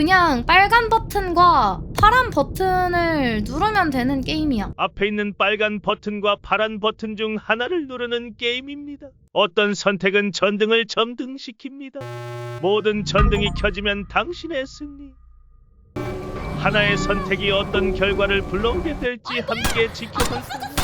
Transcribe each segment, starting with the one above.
그냥 빨간 버튼과 파란 버튼을 누르면 되는 게임이야. 앞에 있는 빨간 버튼과 파란 버튼 중 하나를 누르는 게임입니다. 어떤 선택은 전등을 점등시킵니다. 모든 전등이 켜지면 당신의 승리. 하나의 선택이 어떤 결과를 불러오게 될지 함께 지켜볼 겁니다.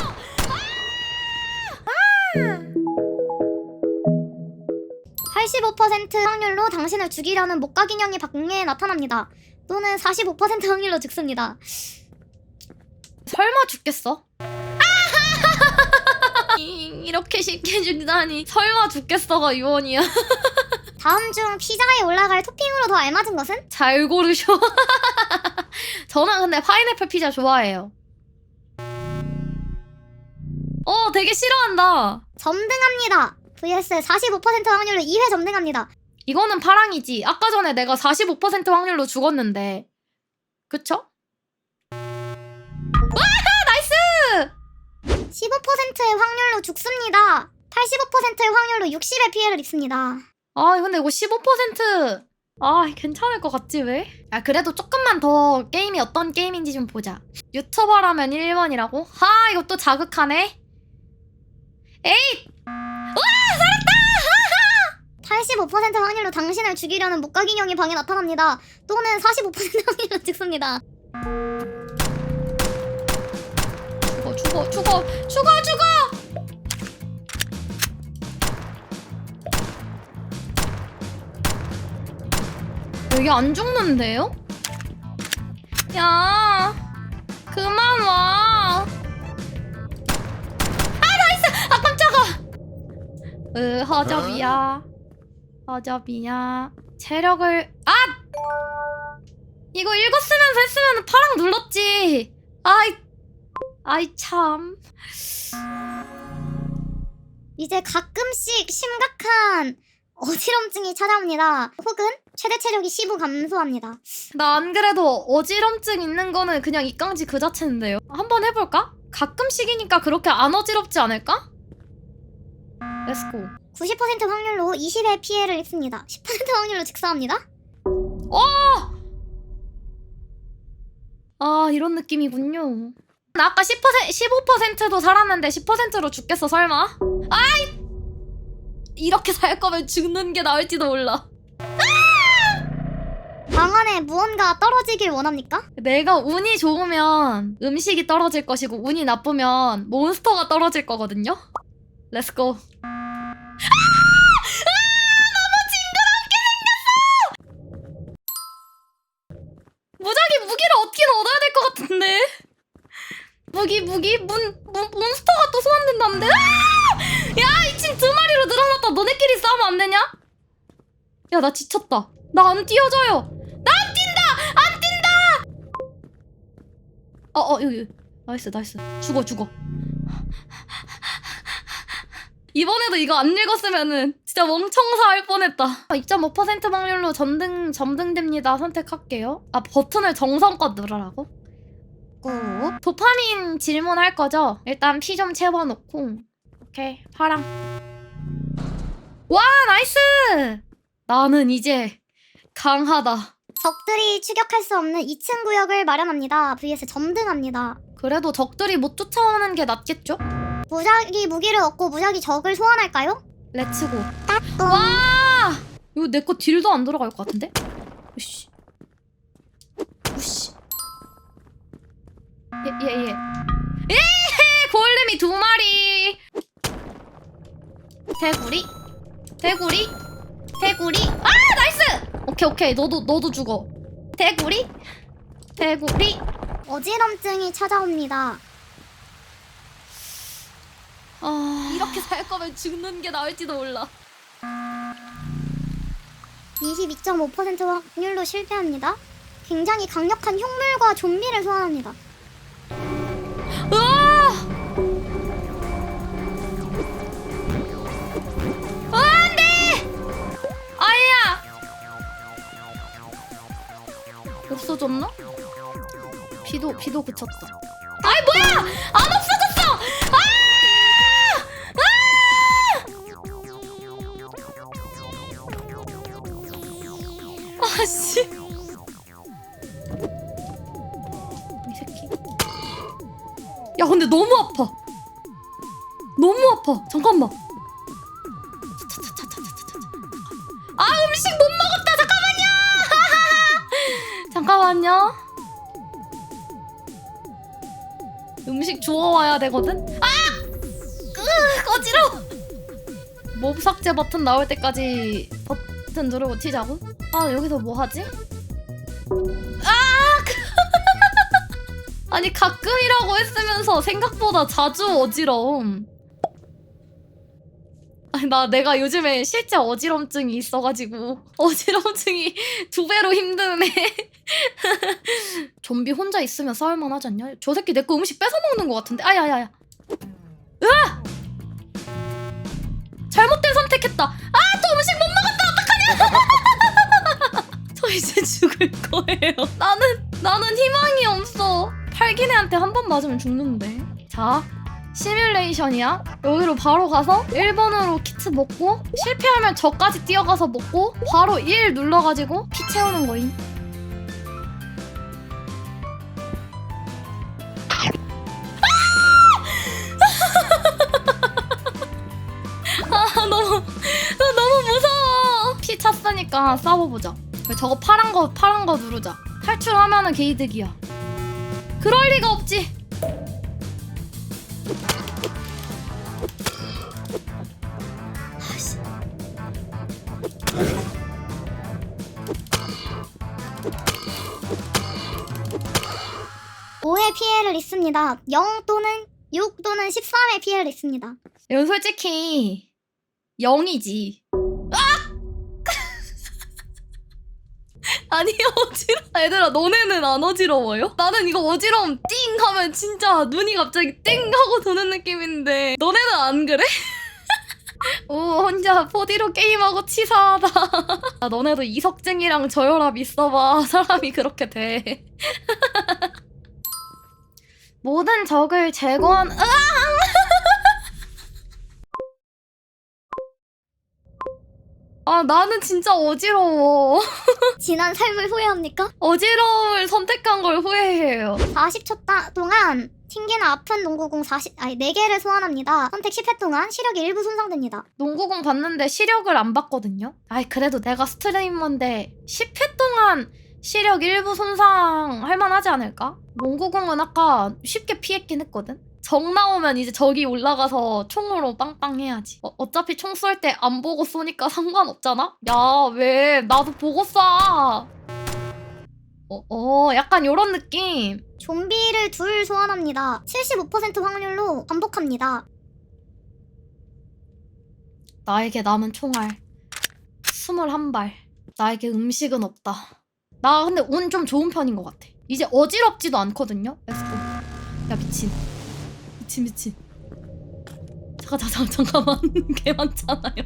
85% 확률로 당신을 죽이려는 목각인형이 방해에 나타납니다. 또는 45% 확률로 죽습니다. 설마 죽겠어? 이- 이렇게 쉽게 죽다니 설마 죽겠어가 유언이야. 다음 중 피자에 올라갈 토핑으로 더 알맞은 것은? 잘 고르셔. 저는 근데 파인애플 피자 좋아해요. 어, 되게 싫어한다. 점등합니다. Vs 45% 확률로 2회 점등합니다. 이거는 파랑이지. 아까 전에 내가 45% 확률로 죽었는데. 그쵸? 15%의 확률로 죽습니다. 85%의 확률로 60의 피해를 입습니다. 아, 근데 이거 15%. 아, 괜찮을 것 같지, 왜? 아, 그래도 조금만 더 게임이 어떤 게임인지 좀 보자. 유튜버라면 1번이라고? 하, 또 자극하네? 에잇! 85% 확률로 당신을 죽이려는 목각인형이 방에 나타납니다. 또는 45% 확률로 죽습니다. 죽어, 죽어, 죽어, 죽어, 죽어! 여기 안 죽는데요? 야, 그만 와. 아, 나이스! 아, 깜짝아! 으, 허접이야. 허접이야. 체력을, 아! 이거 읽었으면서 했으면 파랑 눌렀지. 아이, 아이, 참. 이제 가끔씩 심각한 어지럼증이 찾아옵니다. 혹은 최대 체력이 15 감소합니다. 나 안 그래도 어지럼증 있는 거는 그냥 이깡지 그 자체인데요. 한번 해볼까? 가끔씩이니까 그렇게 안 어지럽지 않을까? 렛츠고. 90% 확률로 20의 피해를 입습니다. 10% 확률로 직사합니다. 아, 이런 느낌이군요. 나 아까 10%, 15%도 살았는데 10%로 죽겠어, 설마? 아이! 이렇게 살 거면 죽는 게 나을지도 몰라. 방 안에 무언가 떨어지길 원합니까? 내가 운이 좋으면 음식이 떨어질 것이고, 운이 나쁘면 몬스터가 떨어질 거거든요? 렛츠고. 무작위 무기를 어떻게 얻어야 될 것 같은데? 무기 무기 문, 문 몬스터가 또 소환된다는데? 아! 야 이 친 두 마리로 늘어났다. 너네끼리 싸우면 안 되냐? 야 나 지쳤다. 나 안 뛰어져요. 나 안 뛴다. 안 뛴다. 어어 여기 여기. 나이스 나이스. 죽어 죽어. 이번에도 이거 안 읽었으면은 진짜 멍청사 할 뻔했다. 2.5% 확률로 점등 점등됩니다. 선택할게요. 아 버튼을 정성껏 누르라고? 꾹. 도파민 질문 할 거죠? 일단 피 좀 채워놓고. 오케이 파랑. 와 나이스. 나는 이제 강하다. 적들이 추격할 수 없는 2층 구역을 마련합니다. vs 점등합니다. 그래도 적들이 못 쫓아오는 게 낫겠죠? 무작위 무기를 얻고 무작위 적을 소환할까요? 렛츠고. 따끔. 와! 이거 내 거 딜도 안 들어갈 것 같은데? 으씨. 으씨. 예, 예, 예. 예! 골렘이 두 마리! 대구리? 대구리? 대구리? 아! 나이스! 오케이, 오케이. 너도, 너도 죽어. 대구리? 대구리? 어지럼증이 찾아옵니다. 아... 이렇게 살 거면 죽는 게 나을지도 몰라. 22.5% 확률로 실패합니다. 굉장히 강력한 흉물과 좀비를 소환합니다. 으아! 아, 안 돼! 아야! 없어졌나? 비도, 비도 그쳤다. 아이, 뭐야! 안 없어 아씨. 이 새끼. 야 근데 너무 아파. 너무 아파. 잠깐만. 아 음식 못 먹었다. 잠깐만요. 잠깐만요. 음식 주워 와야 되거든. 아! 으, 어지러워. 삭제 버튼 나올 때까지 버튼. 튼 누르고 튀자고 아 여기서 뭐 하지 아 아니 가끔이라고 했으면서 생각보다 자주 어지러움. 아니, 나 내가 요즘에 실제 어지럼증이 있어가지고 어지럼증이 두 배로 힘드네. 좀비 혼자 있으면 싸울만 하지 않냐? 저 새끼 내 거 음식 뺏어 먹는 것 같은데. 아야야야. 으아! 잘못된 선택했다. 아 저 이제 죽을 거예요. 나는 나는 희망이 없어. 팔기네한테 한 번 맞으면 죽는데. 자, 시뮬레이션이야. 여기로 바로 가서 1번으로 키트 먹고 실패하면 저까지 뛰어가서 먹고 바로 1 눌러가지고 피 채우는 거임. 피 찼으니까 싸워보자. 저거 파란 거 파란 거 누르자. 탈출하면은 게이득이야. 그럴 리가 없지. 아씨. 오의 피해를 입습니다. 0 또는 6 또는 13의 피해를 입습니다. 이건 솔직히 0이지. 아! 아니 어지러. 얘들아 너네는 안 어지러워요? 나는 이거 어지러움 띵 하면 진짜 눈이 갑자기 띵 하고 도는 느낌인데 너네는 안 그래? 오 혼자 4D로 게임하고 치사하다. 아, 너네도 이석증이랑 저혈압 있어봐. 사람이 그렇게 돼. 모든 적을 제거한 으아! 아 나는 진짜 어지러워. 지난 삶을 후회합니까? 어지러움을 선택한 걸 후회해요. 40초 따, 동안 튕기는 아픈 농구공 40, 아니 4개를 소환합니다. 선택 10회 동안 시력이 일부 손상됩니다. 농구공 봤는데 시력을 안 봤거든요. 아이 그래도 내가 스트리머인데 10회 동안 시력 일부 손상 할 만하지 않을까? 농구공은 아까 쉽게 피했긴 했거든. 적 나오면 이제 적이 올라가서 총으로 빵빵 해야지. 어, 어차피 총 쏠 때 안 보고 쏘니까 상관없잖아? 야, 왜? 나도 보고 쏴. 어, 어, 약간 요런 느낌. 좀비를 둘 소환합니다. 75% 확률로 반복합니다. 나에게 남은 총알 21발. 나에게 음식은 없다. 나 근데 운 좀 좋은 편인 것 같아. 이제 어지럽지도 않거든요. 렛츠고. 야 미친. 미친 미친. 잠깐 잠깐 잠깐만. 개 많잖아요.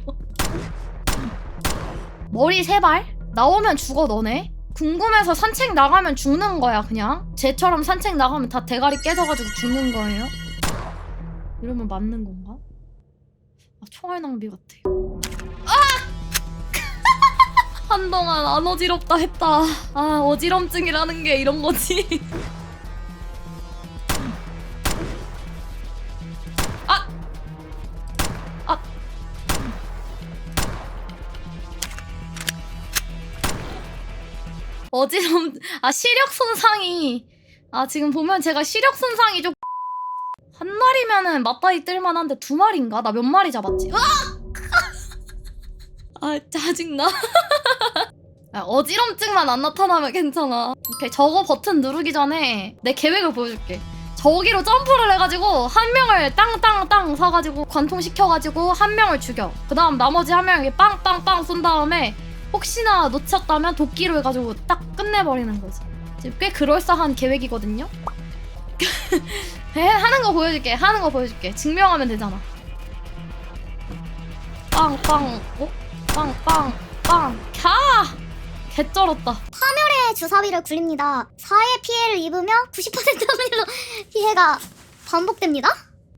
머리 세 발? 나오면 죽어 너네. 궁금해서 산책 나가면 죽는 거야 그냥. 쟤처럼 산책 나가면 다 대가리 깨져가지고 죽는 거예요. 이러면 맞는 건가? 아, 총알 낭비 같아. 한동안 안 어지럽다 했다. 아, 어지럼증이라는 게 이런 거지. 어지럼, 아, 시력 손상이. 아, 지금 보면 제가 시력 손상이 좀. 한 마리면은 맞다이 뜰만한데 두 마리인가? 나 몇 마리 잡았지? 아, 짜증나. 아, 어지럼증만 안 나타나면 괜찮아. 오케이, 저거 버튼 누르기 전에 내 계획을 보여줄게. 저기로 점프를 해가지고 한 명을 땅땅땅 사가지고 관통시켜가지고 한 명을 죽여. 그 다음 나머지 한 명에게 빵빵빵 쏜 다음에 혹시나 놓쳤다면 도끼로 해가지고 딱 끝내버리는 거지. 지금 꽤 그럴싸한 계획이거든요. 에, 하는 거 보여줄게. 하는 거 보여줄게. 증명하면 되잖아. 빵빵, 어? 빵빵, 빵, 캬! 개쩔었다. 의 주사위를 굴립니다. 4의 피해를 입으며 90% 확률로 피해가 반복됩니다.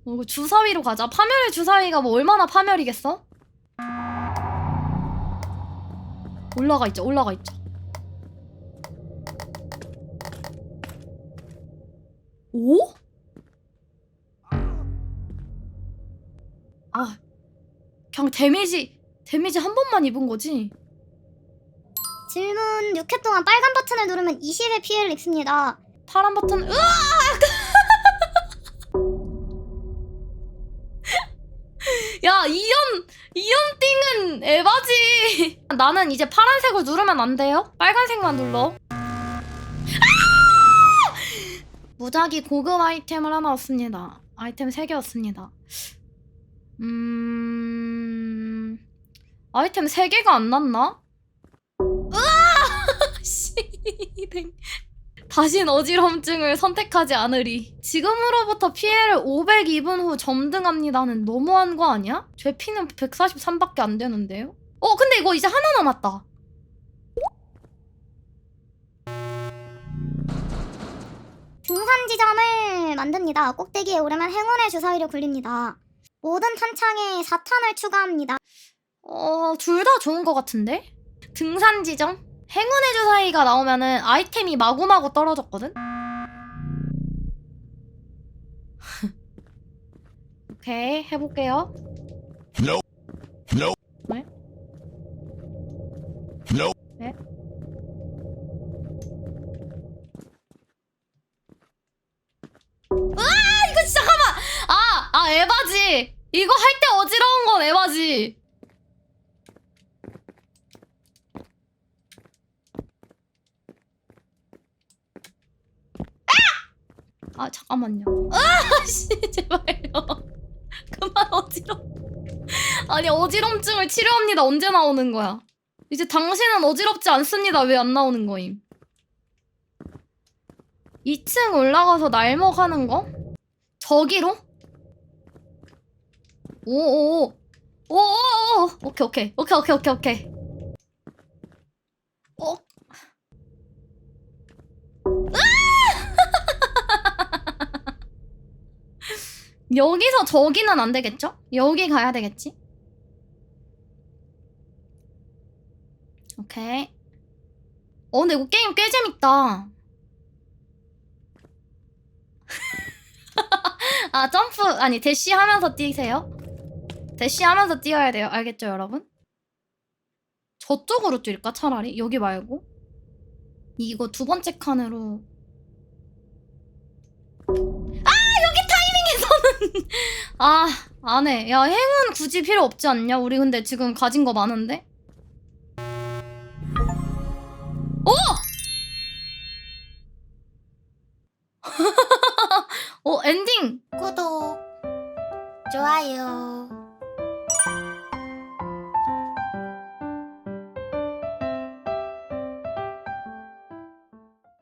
어, 주사위로 가자. 파멸의 주사위가 뭐 얼마나 파멸이겠어? 올라가 있죠, 올라가 있죠. 오? 아 그냥 데미지 데미지 한 번만 입은 거지? 질문 6회 동안 빨간 버튼을 누르면 20의 피해를 입습니다. 파란 버튼 으아! 야 이연 이연띵은 에바지. 나는 이제 파란색을 누르면 안 돼요? 빨간색만 눌러. 아! 무작위 고급 아이템을 하나 얻습니다. 아이템 3개 얻습니다. 음... 아이템 3개가 안 났나? 으아! 씨. 다신 어지럼증을 선택하지 않으리. 지금으로부터 피해를 500 입은 후 점등합니다는 너무한 거 아니야? 제 피는 143밖에 안 되는데요? 어, 근데 이거 이제 하나 남았다. 등산 지점을 만듭니다. 꼭대기에 오르면 행운의 주사위를 굴립니다. 모든 탄창에 4탄을 추가합니다. 어, 둘 다 좋은 거 같은데? 등산 지점? 행운의 주사위가 나오면은 아이템이 마구마구 떨어졌거든? 오케이, 해볼게요. No. No. 네? No. 네? 아, 이거 진짜 잠깐만! 아, 아, 에바지! 이거 할 때 어지러운 건 에바지! 아 잠깐만요. 아씨 제발요. 그만 어지러. 아니 어지럼증을 치료합니다. 언제 나오는 거야? 이제 당신은 어지럽지 않습니다. 왜 안 나오는 거임? 2층 올라가서 날먹하는 거? 저기로? 오오오 오오오 오케이 오케이 오케이 오케이 오케이 오케이 여기서 저기는 안 되겠죠? 여기 가야 되겠지? 오케이. 어, 근데 이거 게임 꽤 재밌다. 아, 점프, 아니, 대시 하면서 뛰세요? 대시 하면서 뛰어야 돼요. 알겠죠, 여러분? 저쪽으로 뛸까, 차라리? 여기 말고? 이거 두 번째 칸으로. 아, 안 해. 야, 행운 굳이 필요 없지 않냐? 우리 근데 지금 가진 거 많은데? 오! 오, 어, 엔딩! 구독, 좋아요.